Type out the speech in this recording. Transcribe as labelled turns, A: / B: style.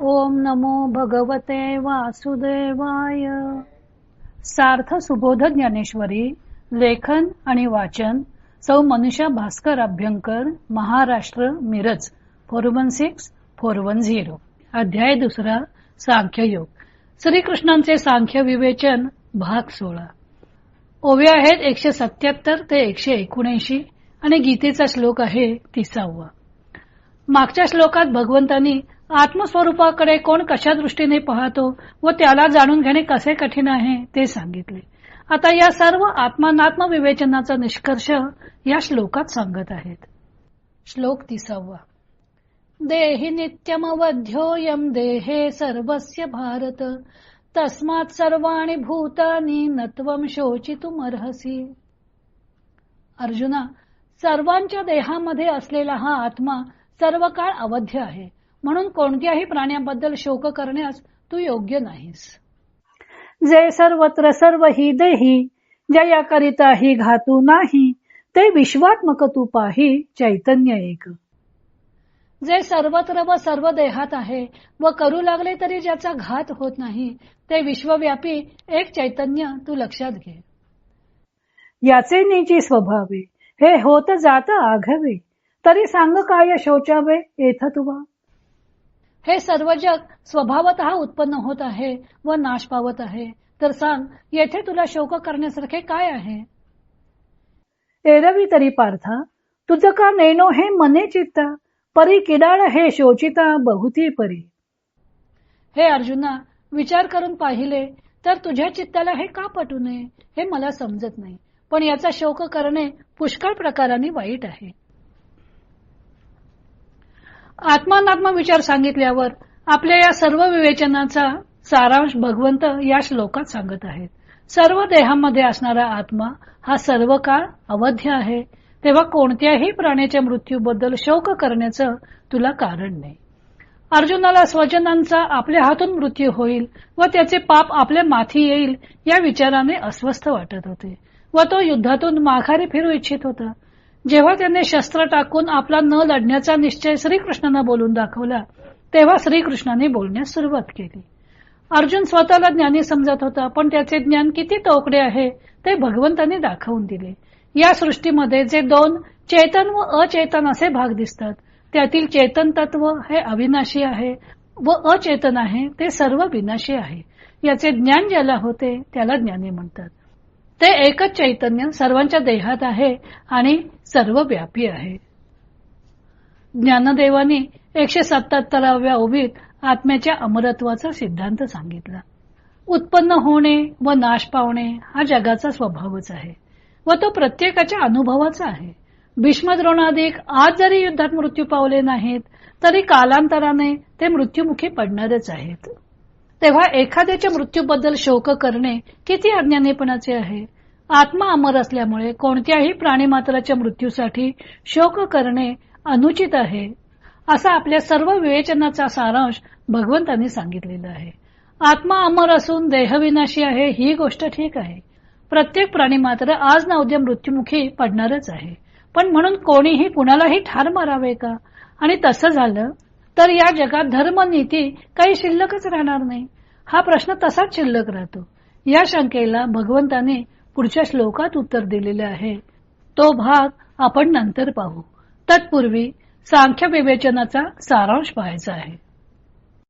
A: ओम नमो भगवते वासुदेवाय. सार्थ सुबोध ज्ञानेश्वरी लेखन आणि वाचन सौ Manusha Bhaskar Abhyankar Maharashtra Miraj four one six four one zero. अध्याय दुसरा सांख्ययोग. श्रीकृष्णांचे सांख्य विवेचन भाग सोळा. ओव्या आहेत एकशे सत्याहत्तर ते एकशे एकोणऐंशी आणि गीतेचा श्लोक आहे तिसावा. मागच्या श्लोकात भगवंतांनी आत्मस्वरूपाकडे कोण कशा दृष्टीने पाहतो व त्याला जाणून घेणे कसे कठीण आहे ते सांगितले. आता या सर्व आत्मानात्म विवेचनाचा निष्कर्ष या श्लोकात सांगत आहेत. श्लोक तिसावा. देहि नित्यमवध्योयम देहे सर्वस्य भारत तस्मात सर्वाणी भूतानी नत्वम शोचितुमर्हसी. अर्जुना सर्वांच्या देहामध्ये असलेला हा आत्मा सर्व काळ अवध्य आहे. म्हणून कोणत्याही प्राण्याबद्दल शोक करण्यास तू योग्य नाहीस. जे सर्वत्र सर्व ही देही जयाकरिता ही घातू नाही ते विश्वात्मक तू पाही चैतन्य एक. जे सर्वत्र व सर्व देहात आहे व करू लागले तरी ज्याचा घात होत नाही ते विश्वव्यापी एक चैतन्य तू लक्षात घे. याचे निजी स्वभावे हे होत जात आघावे तरी सांग काय शोचावे येथ तुवा? हे सर्व जग स्वभावत उत्पन्न होत आहे व नाश पावत आहे. तर सांग येथे तुला शोक करण्यासारखे काय आहे? एरवी तरी पार्था तुझ का नेनो हे मने चित्ता? परी किडाळ हे शोचिता बहुती परी. हे अर्जुना विचार करून पाहिले तर तुझ्या चित्ताला हे का पटू नये हे मला समजत नाही. पण याचा शोक करणे पुष्कळ प्रकाराने वाईट आहे. आत्मानात्मा विचार सांगितल्यावर आपल्या या सर्व विवेचनाचा सारांश भगवंत या श्लोकात सांगत आहेत. सर्व देहामध्ये असणारा आत्मा हा सर्व काळ अवध्य आहे. तेव्हा कोणत्याही प्राण्याच्या मृत्यूबद्दल शोक करण्याचं तुला कारण नाही. अर्जुनाला स्वजनांचा आपल्या हातून मृत्यू होईल व त्याचे पाप आपल्या माथी येईल या विचाराने अस्वस्थ वाटत होते व तो युद्धातून माघारी फिरू इच्छित होता. जेव्हा त्याने शस्त्र टाकून आपला न लढण्याचा निश्चय श्रीकृष्णांना बोलून दाखवला तेव्हा श्रीकृष्णाने बोलण्यास सुरुवात केली. अर्जुन स्वतःला ज्ञानी समजत होता पण त्याचे ज्ञान किती तोकडे आहे ते भगवंतांनी दाखवून दिले. या सृष्टीमध्ये जे दोन चेतन व अचेतन असे भाग दिसतात त्यातील चेतन तत्व हे अविनाशी आहे व अचेतन आहे ते सर्व विनाशी आहे. याचे ज्ञान ज्याला होते त्याला ज्ञानी म्हणतात. ते एकच चैतन्य सर्वांच्या देहात आहे आणि सर्व व्यापी आहे. ज्ञानदेवानी एकशे सत्याहत्तराव्या ओवीत आत्म्याच्या अमरत्वाचा सिद्धांत सांगितला. उत्पन्न होणे व नाश पावणे हा जगाचा स्वभावच आहे व तो प्रत्येकाच्या अनुभवाचा आहे. भीष्मद्रोणाधिक आज जरी युद्धात मृत्यू पावले नाहीत तरी कालांतराने ते मृत्युमुखी पडणारच आहेत. तेव्हा एखाद्याच्या मृत्यूबद्दल शोक करणे किती अज्ञानीपणाचे आहे. आत्मा अमर असल्यामुळे कोणत्याही प्राणीमात्राच्या मृत्यूसाठी शोक करणे अनुचित आहे असा आपल्या सर्व विवेचनाचा सारांश भगवंतांनी सांगितलेला आहे. आत्मा अमर असून देहविनाशी आहे ही गोष्ट ठीक आहे. प्रत्येक प्राणी मात्र आज ना उद्या मृत्युमुखी पडणारच आहे. पण म्हणून कोणीही कुणालाही ठार मारावे का? आणि तसं झालं तर या जगात धर्म नीती काही शिल्लकच राहणार नाही. हा प्रश्न तसाच शिल्लक राहतो. या शंकेला भगवंताने पुढच्या श्लोकात उत्तर दिलेले आहे. तो भाग आपण नंतर पाहू. तत्पूर्वी सांख्य विवेचनाचा सारांश पाहायचा आहे.